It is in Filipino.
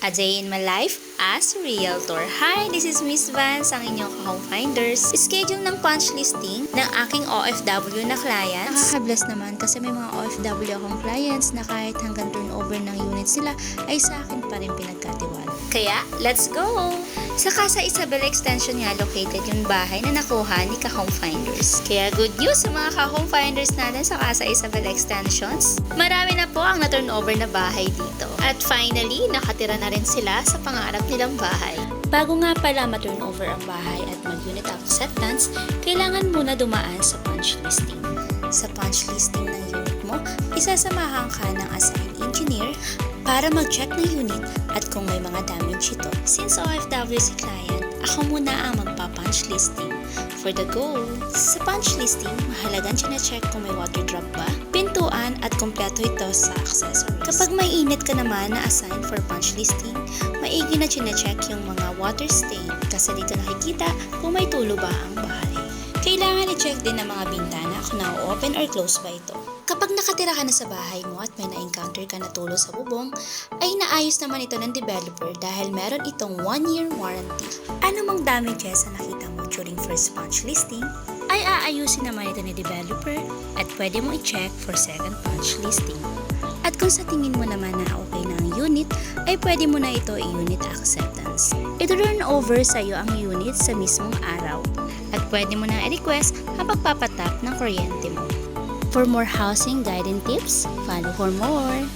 A Day in My Life as Realtor. Hi, this is Miss Vance, ang inyong home finders. Schedule ng punch listing ng aking OFW na clients. Nakaka-bless naman kasi may mga OFW akong clients na kahit hanggang turnover ng units sila ay sa akin pa rin pinagkatiwala. Kaya, let's go! Sa Casa Isabel Extension nga located yung bahay na nakuha ni Ka-Home Finders. Kaya good news sa mga Ka-Home Finders natin sa Casa Isabel Extensions. Marami na po ang na-turnover na bahay dito. At finally, nakatira na rin sila sa pangarap nilang bahay. Bago nga pala ma-turnover ang bahay at mag-unit acceptance, kailangan muna dumaan sa punch listing. Sa punch listing ng unit mo, isasamahan ka ng assigned engineer para mag-check ng unit at kung may mga damage ito. Since OFW si client, ako muna ang magpa-punch listing. For the goal, sa punch listing, mahalagang check kung may water drop ba, pintuan at kompleto ito sa accessories. Kapag may init ka naman na assign for punch listing, maigi na check yung mga water stain kasi dito nakikita kung may tulo ba ang bahay. Kailangan i-check din ng mga bintana kung na-open or close ba ito. Kapag nakatira ka na sa bahay mo at may na-encounter ka na tulo sa bubong, ay naayos naman ito ng developer dahil meron itong 1-year warranty. Ano mang damages na nakita mo during first punch listing, ay aayusin naman ito ni developer at pwede mo i-check for second punch listing. At kung sa tingin mo naman na okay na ang unit, ay pwede mo na ito i-unit acceptance. Ito-turn over sa iyo ang unit sa mismong araw pwede mo na i-request ang pagpapatap ng kuryente mo. For more housing guidance tips, follow for more.